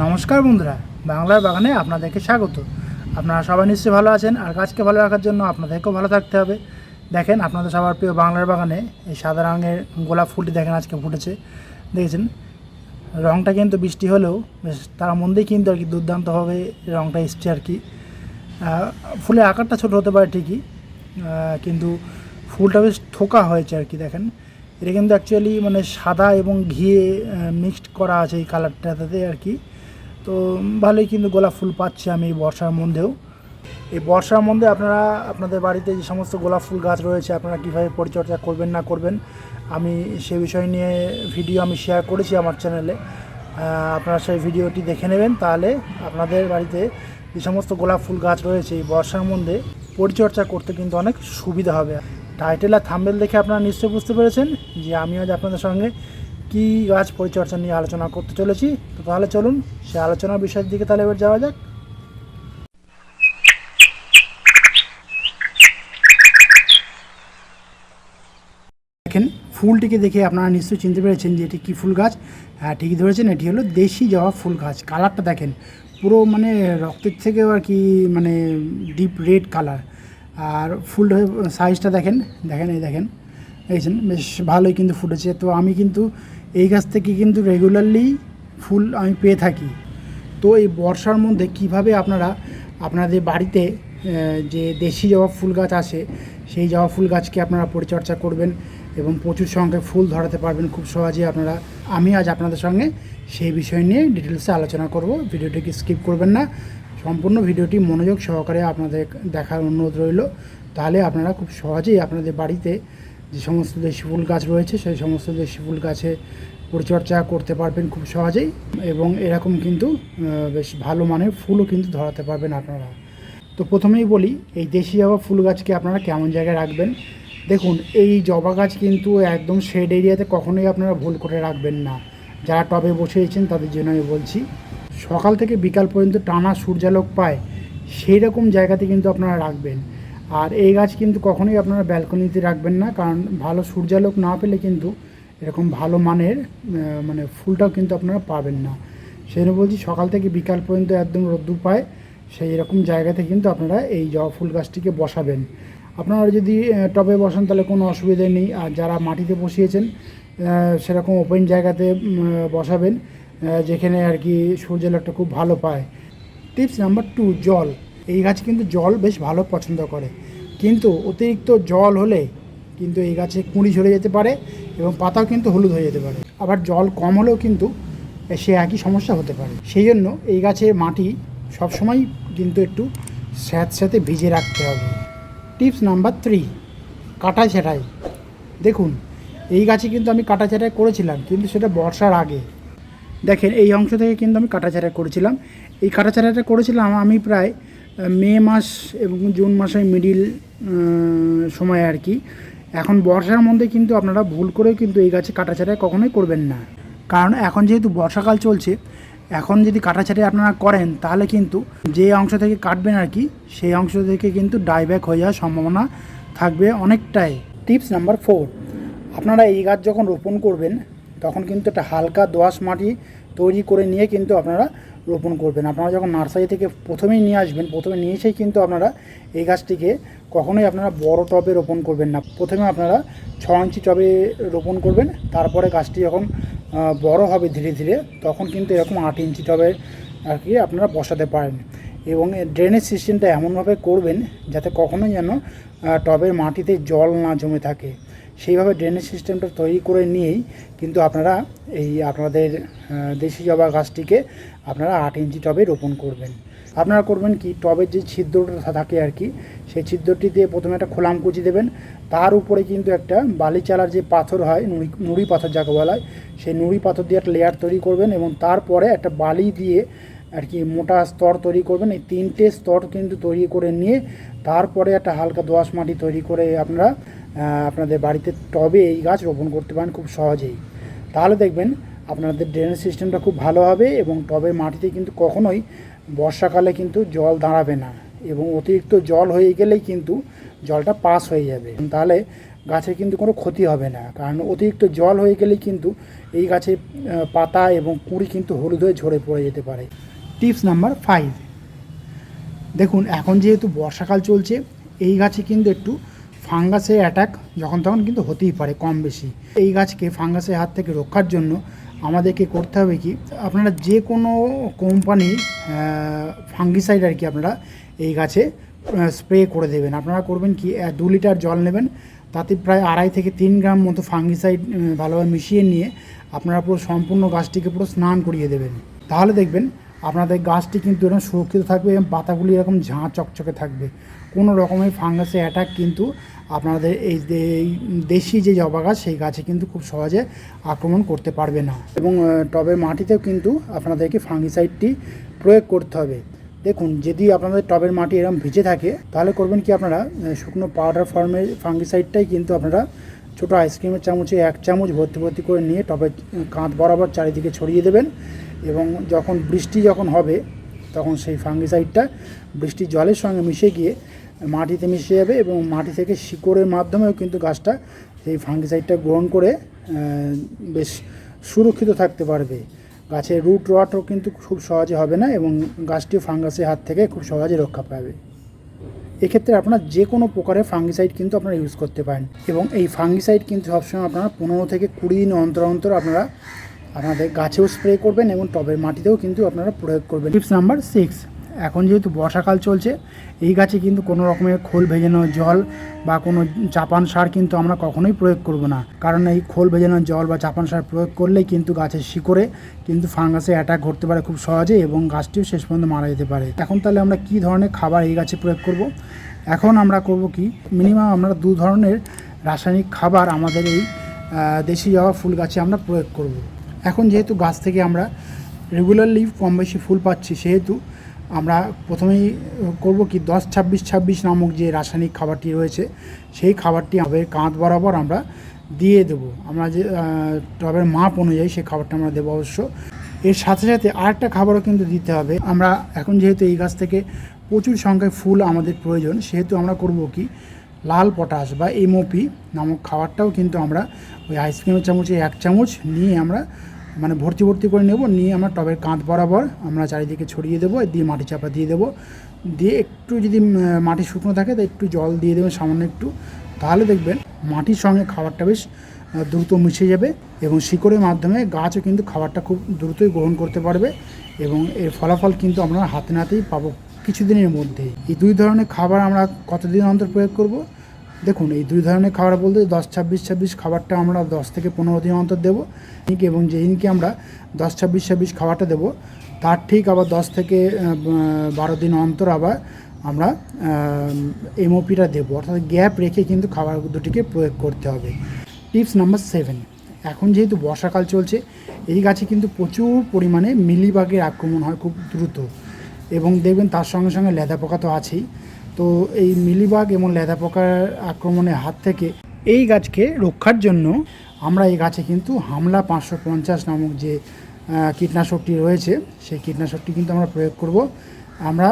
নমস্কার বন্ধুরা, বাংলার বাগানে আপনাদেরকে স্বাগত। আপনারা সবাই নিশ্চয়ই ভালো আছেন, আর গাছকে ভালো রাখার জন্য আপনাদেরকেও ভালো থাকতে হবে। দেখেন, আপনাদের সবার প্রিয় বাংলার বাগানে এই সাদা রঙের গোলাপ ফুলটি দেখেন আজকে ফুটেছে। দেখেছেন? রঙটা কিন্তু বৃষ্টি হলেও বেশ তার মধ্যেই কিন্তু আর কি দুর্দান্তভাবে রঙটা এসছে আর কি। ফুলের আকারটা ছোট হতে পারে ঠিকই কিন্তু ফুলটা বেশ থোকা হয়েছে আর কি, দেখেন। এটা কিন্তু অ্যাকচুয়ালি মানে সাদা এবং ঘিয়ে মিক্সড করা আছে এই কালারটাতে আর কি। তো ভালোই কিন্তু গোলাপ ফুল পাচ্ছি আমি এই বর্ষার মধ্যেও। এই বর্ষার মধ্যে আপনারা, আপনাদের বাড়িতে যে সমস্ত গোলাপ ফুল গাছ রয়েছে, আপনারা কীভাবে পরিচর্যা করবেন না করবেন, আমি সে বিষয় নিয়ে ভিডিও আমি শেয়ার করেছি আমার চ্যানেলে আপনারা সেই ভিডিওটি দেখে নেবেন, তাহলে আপনাদের বাড়িতে যে সমস্ত গোলাপ ফুল গাছ রয়েছে এই বর্ষার মধ্যে পরিচর্যা করতে কিন্তু অনেক সুবিধা হবে। টাইটেল আর থাম্বেল দেখে আপনারা নিশ্চয়ই বুঝতে পেরেছেন যে আমি আজ আপনাদের সঙ্গে কী গাছ পরিচর্যা নিয়ে আলোচনা করতে চলেছি, তো তাহলে চলুন সে আলোচনার বিষয়ের দিকে তাহলে এবার যাওয়া যাক। দেখেন, ফুলটিকে দেখে আপনারা নিশ্চয়ই চিনতে পেরেছেন যে এটি কী ফুল গাছ। হ্যাঁ ঠিকই ধরেছেন, এটি হলো দেশি জবা ফুল গাছ। কালারটা দেখেন, পুরো মানে রক্তের থেকেও আর কি মানে ডিপ রেড কালার। আর ফুল সাইজটা দেখেন দেখেন, এই দেখেন দেখেছেন বেশ ভালোই কিন্তু ফুটেছে। তো আমি কিন্তু এই গাছ থেকে কিন্তু রেগুলারলি ফুল আমি পেয়ে থাকি। তো এই বর্ষার মধ্যে কীভাবে আপনারা, আপনাদের বাড়িতে যে দেশি জবা ফুল গাছ আছে, সেই জবা ফুল গাছকে আপনারা পরিচর্যা করবেন এবং প্রচুর সংখ্যায় ফুল ধরাতে পারবেন খুব সহজেই আপনারা, আমি আজ আপনাদের সঙ্গে সেই বিষয় নিয়ে ডিটেলসে আলোচনা করব। ভিডিওটিকে স্কিপ করবেন না। সম্পূর্ণ ভিডিওটি মনোযোগ সহকারে আপনাদের দেখার অনুরোধ রইল। তাহলে আপনারা খুব সহজেই আপনাদের বাড়িতে যে সমস্ত দেশি ফুল গাছ রয়েছে, সেই সমস্ত দেশি ফুল গাছে পরিচর্যা করতে পারবেন খুব সহজেই এবং এরকম কিন্তু বেশ ভালো মানের ফুলও কিন্তু ধরাতে পারবেন আপনারা। তো প্রথমেই বলি, এই দেশি জবা ফুল গাছকে আপনারা কেমন জায়গায় রাখবেন? দেখুন, এই জবা গাছ কিন্তু একদম শেড এরিয়াতে কখনোই আপনারা ভুল করে রাখবেন না। যারা টবে বসেছেন তাদের জন্য আমি বলছি, সকাল থেকে বিকাল পর্যন্ত টানা সূর্যালোক পায় সেই রকম জায়গাতে কিন্তু আপনারা রাখবেন। আর এই গাছ কিন্তু কখনোই আপনারা ব্যালকনিতে রাখবেন না, কারণ ভালো সূর্যালোক না পেলে কিন্তু এরকম ভালো মানের মানে ফুলটাও কিন্তু আপনারা পাবেন না। সেই জন্য বলছি, সকাল থেকে বিকাল পর্যন্ত একদম রোদ্দুর পায়, সেই রকম জায়গাতে কিন্তু আপনারা এই জবা ফুল গাছটিকে বসাবেন। আপনারা যদি টবে বসান তাহলে কোনো অসুবিধা নেই, আর যারা মাটিতে বসিয়েছেন সেরকম ওপেন জায়গাতে বসাবেন যেখানে আর কি সূর্যালোকটা খুব ভালো পায়। টিপস নাম্বার টু, জল। এই গাছ কিন্তু জল বেশ ভালো পছন্দ করে। কিন্তু অতিরিক্ত জল হলে কিন্তু এই গাছে কুঁড়ি ঝরে যেতে পারে এবং পাতাও কিন্তু হলুদ হয়ে যেতে পারে। আবার জল কম হলেও কিন্তু সে একই সমস্যা হতে পারে। সেই জন্য এই গাছের মাটি সবসময় কিন্তু একটু স্যাঁতস্যাঁতে ভিজে রাখতে হবে। টিপস নাম্বার থ্রি, কাটা ছেঁটাই দেখুন, এই গাছে কিন্তু আমি কাটা ছেঁটাই করেছিলাম, কিন্তু সেটা বর্ষার আগে। দেখেন, এই অংশ থেকে কিন্তু আমি কাটা কাটাছাড়া করেছিলাম। এই কাটা কাটাছাড়াটা করেছিলাম আমি প্রায় মে মাস এবং জুন মাসের মিডিল সময় আর কি। এখন বর্ষার মধ্যে কিন্তু আপনারা ভুল করেও কিন্তু এই গাছে কাটাছাড়াই কখনোই করবেন না। কারণ এখন যেহেতু বর্ষাকাল চলছে, এখন যদি কাটাছাড়াই আপনারা করেন, তাহলে কিন্তু যে অংশ থেকে কাটবেন আর কি, সেই অংশ থেকে কিন্তু ডাইব্যাক হয়ে যাওয়ার সম্ভাবনা থাকবে অনেকটাই। টিপস নাম্বার ফোর আপনারা এই গাছ যখন রোপণ করবেন, তখন কিন্তু একটা হালকা দোআঁশ মাটি তৈরি করে নিয়ে কিন্তু আপনারা রোপণ করবেন। আপনারা যখন নার্সারি থেকে প্রথমেই নিয়ে আসবেন, প্রথমে নিয়ে এসেই কিন্তু আপনারা এই গাছটিকে কখনোই আপনারা বড় টবে রোপণ করবেন না। প্রথমে আপনারা ছ ইঞ্চি টবে রোপণ করবেন, তারপরে গাছটি যখন বড় হবে ধীরে ধীরে, তখন কিন্তু এরকম আট ইঞ্চি টবে আর কি আপনারা বসাতে পারেন। এবং ড্রেনেজ সিস্টেমটা এমনভাবে করবেন, যাতে কখনোই যেন টবের মাটিতে জল না জমে থাকে। সেইভাবে ড্রেনেজ সিস্টেমটা তৈরি করে নিয়েই কিন্তু আপনারা এই আপনাদের দেশি জবা গাছটিকে আপনারা আট ইঞ্চি টবে রোপণ করবেন। আপনারা করবেন কি? টবের যে ছিদ্রটা থাকে আর কি, সেই ছিদ্রটি দিয়ে প্রথমে একটা খোলাম কুচি দেবেন। তার উপরে কিন্তু একটা বালি চালার যে পাথর হয়, নুড়ি নুড়ি পাথর যাকে বলা হয়, সেই নুড়ি পাথর দিয়ে একটা লেয়ার তৈরি করবেন এবং তারপরে একটা বালি দিয়ে আর কি মোটা স্তর তৈরি করবেন। এই তিনটে স্তর কিন্তু তৈরি করে নিয়ে তারপরে একটা হালকা দোআঁশ মাটি তৈরি করে আপনারা আপনাদের বাড়িতে টবে এই গাছ রোপণ করতে পারেন খুব সহজেই। তাহলে দেখবেন আপনাদের ড্রেনেজ সিস্টেমটা খুব ভালো হবে এবং টবের মাটিতে কিন্তু কখনোই বর্ষাকালে কিন্তু জল দাঁড়াবে না এবং অতিরিক্ত জল হয়ে গেলেই কিন্তু জলটা পাস হয়ে যাবে। তাহলে গাছের কিন্তু কোনো ক্ষতি হবে না, কারণ অতিরিক্ত জল হয়ে গেলেই কিন্তু এই গাছের পাতা এবং কুড়ি কিন্তু হলুদ হয়ে ঝরে পড়ে যেতে পারে। টিপস নাম্বার ফাইভ দেখুন, এখন যেহেতু বর্ষাকাল চলছে, এই গাছে কিন্তু একটু ফাঙ্গাসের অ্যাটাক যখন তখন কিন্তু হতেই পারে কম বেশি। এই গাছকে ফাঙ্গাসের হাত থেকে রক্ষার জন্য আমাদেরকে করতে হবে কি, আপনারা যে কোনো কোম্পানি ফাঙ্গিসাইড আর কি আপনারা এই গাছে স্প্রে করে দেবেন। আপনারা করবেন কি দু লিটার জল নেবেন, তাতে প্রায় আড়াই থেকে তিন গ্রাম মতো ফাঙ্গিসাইড ভালোভাবে মিশিয়ে নিয়ে আপনারা পুরো সম্পূর্ণ গাছটিকে পুরো স্নান করিয়ে দেবেন। তাহলে দেখবেন আপনাদের গাছটি কিন্তু এরকম সুরক্ষিত থাকবে এবং পাতাগুলি এরকম ঝাঁ চকচকে থাকবে। কোনো রকমের ফাঙ্গাসের অ্যাটাক কিন্তু আপনাদের এই দেশি যে জবা গাছ, সেই গাছে কিন্তু খুব সহজে আক্রমণ করতে পারবে না। এবং টবের মাটিতেও কিন্তু আপনাদেরকে ফাঙ্গিসাইডটি প্রয়োগ করতে হবে। দেখুন, যদি আপনাদের টবের মাটি এরকম ভিজে থাকে, তাহলে করবেন কি আপনারা শুকনো পাউডার ফর্মের ফাঙ্গিসাইডটাই কিন্তু আপনারা ছোটো আইসক্রিমের চামচে এক চামচ ভর্তি ভর্তি করে নিয়ে টবের কাঁধ বরাবর চারিদিকে ছড়িয়ে দেবেন। এবং যখন বৃষ্টি যখন হবে, তখন সেই ফাঙ্গিসাইডটা বৃষ্টির জলের সঙ্গে মিশে গিয়ে মাটিতে মিশে যাবে এবং মাটি থেকে শিকড়ের মাধ্যমেও কিন্তু গাছটা সেই ফাঙ্গিসাইডটা গ্রহণ করে বেশ সুরক্ষিত থাকতে পারবে। গাছের রুট রটও কিন্তু খুব সহজে হবে না এবং গাছটি ফাঙ্গাসের হাত থেকে খুব সহজে রক্ষা পাবে। এক্ষেত্রে আপনারা যে কোনো প্রকারের ফাঙ্গিসাইড কিন্তু আপনারা ইউজ করতে পারেন এবং এই ফাঙ্গিসাইড কিন্তু সবসময় আপনারা পনেরো থেকে কুড়ি দিন অন্তর অন্তর আপনারা আপনাদের গাছেও স্প্রে করবেন এবং টবের মাটিতেও কিন্তু আপনারা প্রয়োগ করবেন। টিপস নাম্বার সিক্স এখন যেহেতু বর্ষাকাল চলছে, এই গাছে কিন্তু কোনো রকমের খোল ভেজানো জল বা কোনো চাপান সার কিন্তু আমরা কখনোই প্রয়োগ করব না। কারণ এই খোল ভেজানো জল বা চাপান সার প্রয়োগ করলেই কিন্তু গাছের শিকড়ে কিন্তু ফাঙ্গাসে অ্যাটাক ঘটতে পারে খুব সহজে এবং গাছটিও শেষ পর্যন্ত মারা যেতে পারে। এখন তাহলে আমরা কি ধরনের খাবার এই গাছে প্রয়োগ করব? এখন আমরা করব কি মিনিমাম আমরা দু ধরনের রাসায়নিক খাবার আমাদের এই দেশি জবা ফুল গাছে আমরা প্রয়োগ করব। এখন যেহেতু গাছ থেকে আমরা রেগুলারলি কম বেশি ফুল পাচ্ছি, সেহেতু আমরা প্রথমেই করব কি দশ ছাব্বিশ ছাব্বিশ নামক যে রাসায়নিক খাবারটি রয়েছে, সেই খাবারটি আমাদের কাঁধ বরাবর আমরা দিয়ে দেবো। আমরা যে টবের মাপ অনুযায়ী সেই খাবারটা আমরা দেবো অবশ্য। এর সাথে সাথে আরেকটা খাবারও কিন্তু দিতে হবে। আমরা এখন যেহেতু এই গাছ থেকে প্রচুর সংখ্যায় ফুল আমাদের প্রয়োজন, সেহেতু আমরা করব কি লাল পটাশ বা এমওপি নামক খাবারটাও কিন্তু আমরা ওই আইসক্রিমের চামচে এক চামচ নিয়ে আমরা মানে ভর্তি ভর্তি করে নেব, নিয়ে আমরা টবের কাঁধ বরাবর আমরা চারিদিকে ছড়িয়ে দেবো, দিয়ে মাটি চাপা দিয়ে দেবো। দিয়ে একটু যদি মাটি শুকনো থাকে তো একটু জল দিয়ে দেবেন সামান্য একটু। তাহলে দেখবেন মাটির সঙ্গে খাবারটা বেশ দ্রুত মিশে যাবে এবং শিকড়ের মাধ্যমে গাছও কিন্তু খাবারটা খুব দ্রুতই গ্রহণ করতে পারবে এবং এর ফলাফল কিন্তু আমরা হাতে নাতেই পাবো কিছুদিনের মধ্যেই। এই দুই ধরনের খাবার আমরা কতদিন অন্তর প্রয়োগ করব? দেখুন, এই দুই ধরনের খাবার বলতে দশ, ছাব্বিশ ছাব্বিশ খাবারটা আমরা দশ থেকে পনেরো দিন অন্তর দেবো। ঠিক এবং যেদিনকে আমরা দশ, ছাব্বিশ ছাব্বিশ খাবারটা দেবো, তার ঠিক আবার দশ থেকে বারো দিন অন্তর আবার আমরা এমওপিটা দেবো। অর্থাৎ গ্যাপ রেখে কিন্তু খাবার দুটিকে প্রয়োগ করতে হবে। Tips number seven. এখন যেহেতু বর্ষাকাল চলছে, এই গাছে কিন্তু প্রচুর পরিমাণে মিলিবাগের আক্রমণ হয় খুব দ্রুত। এবং দেখবেন তার সঙ্গে সঙ্গে লেদা পোকা তো আছেই। তো এই মিলিবাগ এবং লেদা পোকার আক্রমণের হাত থেকে এই গাছকে রক্ষার জন্য আমরা এই গাছে কিন্তু হামলা পাঁচশো পঞ্চাশ নামক যে কীটনাশকটি রয়েছে, সেই কীটনাশকটি কিন্তু আমরা প্রয়োগ করব। আমরা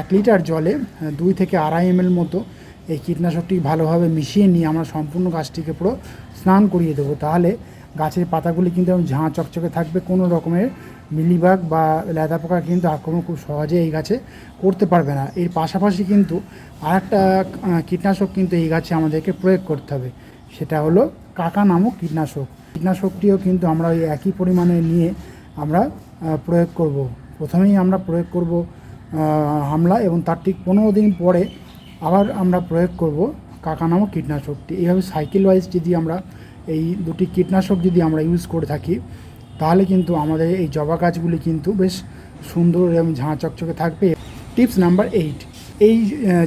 এক লিটার জলে দুই থেকে আড়াই এম মতো এই কীটনাশকটি ভালোভাবে মিশিয়ে নিয়ে আমরা সম্পূর্ণ গাছটিকে পুরো স্নান করিয়ে দেবো। তাহলে গাছের পাতাগুলি কিন্তু একদম ঝাঁ চকচকে থাকবে। কোনো রকমের মিলিবাগ বা লেদা পোকা কিন্তু আক্রমণ খুব সহজে এই গাছে করতে পারবে না। এর পাশাপাশি কিন্তু আরেকটা আহ, কীটনাশক কিন্তু এই গাছে আমাদেরকে প্রয়োগ করতে হবে। সেটা হলো কাকা নামক কীটনাশক। কীটনাশকটিও কিন্তু আমরা ওই একই পরিমাণে নিয়ে আমরা প্রয়োগ করব। প্রথমেই আমরা প্রয়োগ করব হামলা এবং তার ঠিক পনেরো দিন পরে আবার আমরা প্রয়োগ করব কাকা নামক কীটনাশকটি। এইভাবে সাইকেল ওয়াইজ যদি আমরা এই দুটি কীটনাশক যদি আমরা ইউজ করে থাকি, তাহলে কিন্তু আমাদের এই জবা গাছগুলি কিন্তু বেশ সুন্দর এবং ঝাঁ চকচকে থাকবে। টিপস নাম্বার এইট এই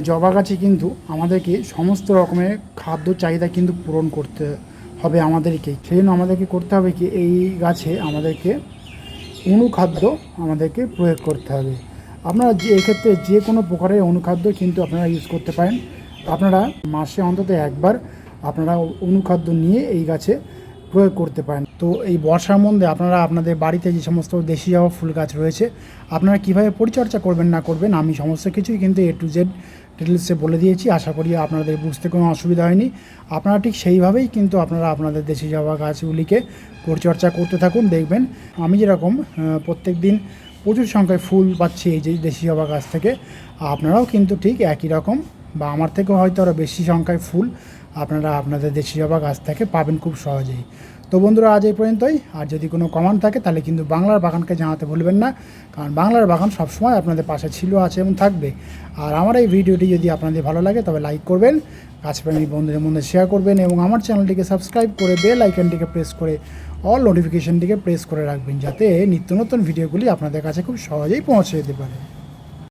জবা গাছে কিন্তু আমাদেরকে সমস্ত রকমের খাদ্য চাহিদা কিন্তু পূরণ করতে হবে আমাদেরকে। সেই জন্য আমাদেরকে করতে হবে কি, এই গাছে আমাদেরকে অনুখাদ্য আমাদেরকে প্রয়োগ করতে হবে। আপনারা যে, এক্ষেত্রে যে কোনো প্রকারের অনুখাদ্য কিন্তু আপনারা ইউজ করতে পারেন। আপনারা মাসে অন্তত একবার আপনারা অনুখাদ্য নিয়ে এই গাছে প্রয়োগ করতে পারেন। তো এই বর্ষার মধ্যে আপনারা আপনাদের বাড়িতে যে সমস্ত দেশি জবা ফুল গাছ রয়েছে, আপনারা কীভাবে পরিচর্যা করবেন না করবেন, আমি সমস্ত কিছুই কিন্তু এ টু জেড ডিটেলসে বলে দিয়েছি। আশা করি আপনাদের বুঝতে কোনো অসুবিধা হয়নি। আপনারা ঠিক সেইভাবেই কিন্তু আপনারা আপনাদের দেশি জবা গাছগুলিকে পরিচর্যা করতে থাকুন, দেখবেন আমি যেরকম প্রত্যেক দিন প্রচুর সংখ্যায় ফুল পাচ্ছি এই যে দেশি জবা গাছ থেকে। আপনারাও কিন্তু ঠিক একই রকম বা আমার থেকেও হয়তো আরও বেশি সংখ্যায় ফুল আপনারা আপনাদের দেশি জবা গাছ থেকে পাবেন খুব সহজেই। তো বন্ধুরা, আজ এই পর্যন্তই। আর যদি কোনো কমান থাকে, তাহলে কিন্তু বাংলার বাগানকে জানাতে ভুলবেন না। কারণ বাংলার বাগান সবসময় আপনাদের পাশে ছিল, আছে এবং থাকবে। আর আমার এই ভিডিওটি যদি আপনাদের ভালো লাগে, তবে লাইক করবেন, গাছপ্রেমী বন্ধুদের মধ্যে শেয়ার করবেন এবং আমার চ্যানেলটিকে সাবস্ক্রাইব করে বেল আইকনটিকে প্রেস করে অল নোটিফিকেশনটিকে প্রেস করে রাখবেন, যাতে নিত্য নতুন ভিডিওগুলি আপনাদের কাছে খুব সহজেই পৌঁছে যেতে পারে।